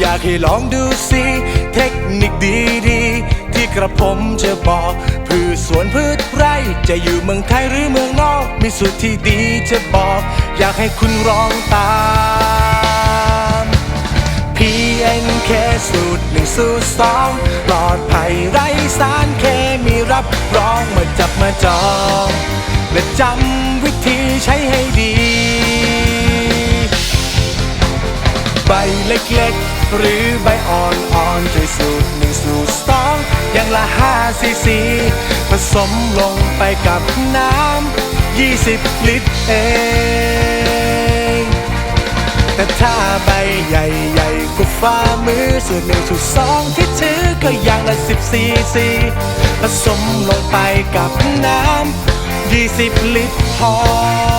อยากให้ลองดูสิเทคนิคดีๆ ที่กระผมจะบอกพืชสวนพืชไร่จะอยู่เมืองไทยหรือเมืองนอก มีสูตรที่ดีจะบอก อยากให้คุณลองตาม PNK สูตรหนึ่งสูตรสองปลอดภัยไร้สารเคมีรับรองมาจับมาจองและจำวิธีใช้ให้ดี ใบเล็กๆ หรือใบอ่อนๆด้วยสูตรหนึ่งสูตรสองอย่างละ5ซีซีผสมลงไปกับน้ำ20ลิตรเองแต่ถ้าใบใหญ่ๆก็ฝ่ามือส่วนหนึ่งสูตรสองที่ถือก็อย่างละ10ซีซีผสมลงไปกับน้ำ20ลิตรพอ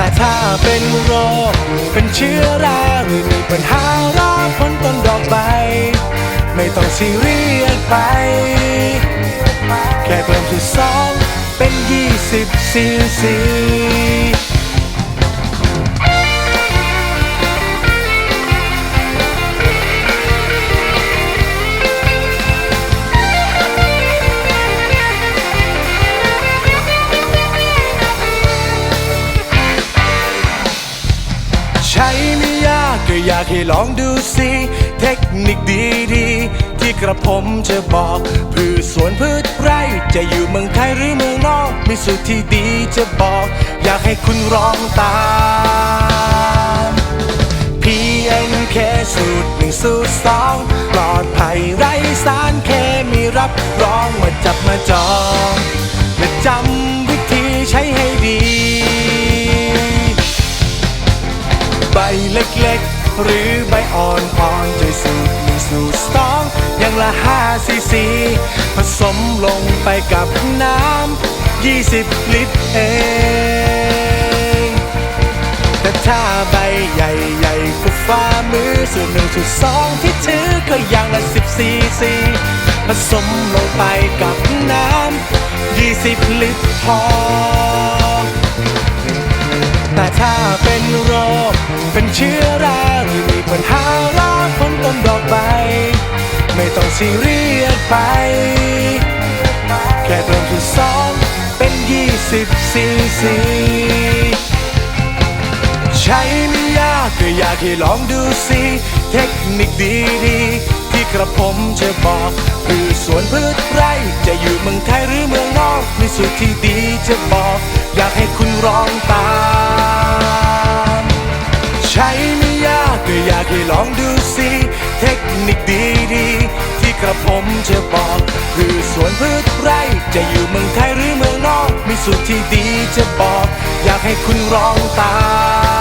แต่ถ้าเป็นโรค เป็นเชื้อราหรือมีปัญหาราพ้นต้นดอกใบ ไม่ต้องซีเรียสไป แค่เพิ่มทุสองเป็นยี่สิบซีซี ก็อยากให้ลองดูสิเทคนิคดีๆ ที่กระผมจะบอกพืชสวนพืชไร่จะอยู่เมืองไทยหรือเมืองนอก มีสูตรที่ดีจะบอก อยากให้คุณลองตาม PNK สูตรหนึ่งสูตรสองปลอดภัยไร้สารเคมีรับรองมาจับมาจองและจำวิธีใช้ให้ดีใบเล็กๆ หรือใบอ่อนๆด้วยสูตรหนึ่งสูตรสองอย่างละ5ซีซีผสมลงไปกับน้ำ20ลิตรเองแต่ถ้าใบใหญ่ๆก็ฝ่ามือส่วนหนึ่งจุดสองที่ถือก็อย่างละ10ซีซีผสมลงไปกับน้ำ20ลิตรพอแต่ถ้าเป็นโรคเป็นเชื้อราหรือ ซีเรียสไป แค่เพิ่มจุดสองเป็น20ซีซีใช้ไม่ยากก็อยากให้ลองดูสิเทคนิคดีๆ ที่กระผมจะบอกพืชสวนพืชไร่จะอยู่เมืองไทยหรือเมืองนอกมีสูตรที่ดีจะบอก อยากให้คุณลองตาม ใช้ไม่ยากก็อยากให้ลองดูสิเทคนิคดีดี กระผมจะบอกพืชสวนพืชไร่ จะอยู่เมืองไทยหรือเมืองนอก มีสูตรที่ดีจะบอก อยากให้คุณลองตาม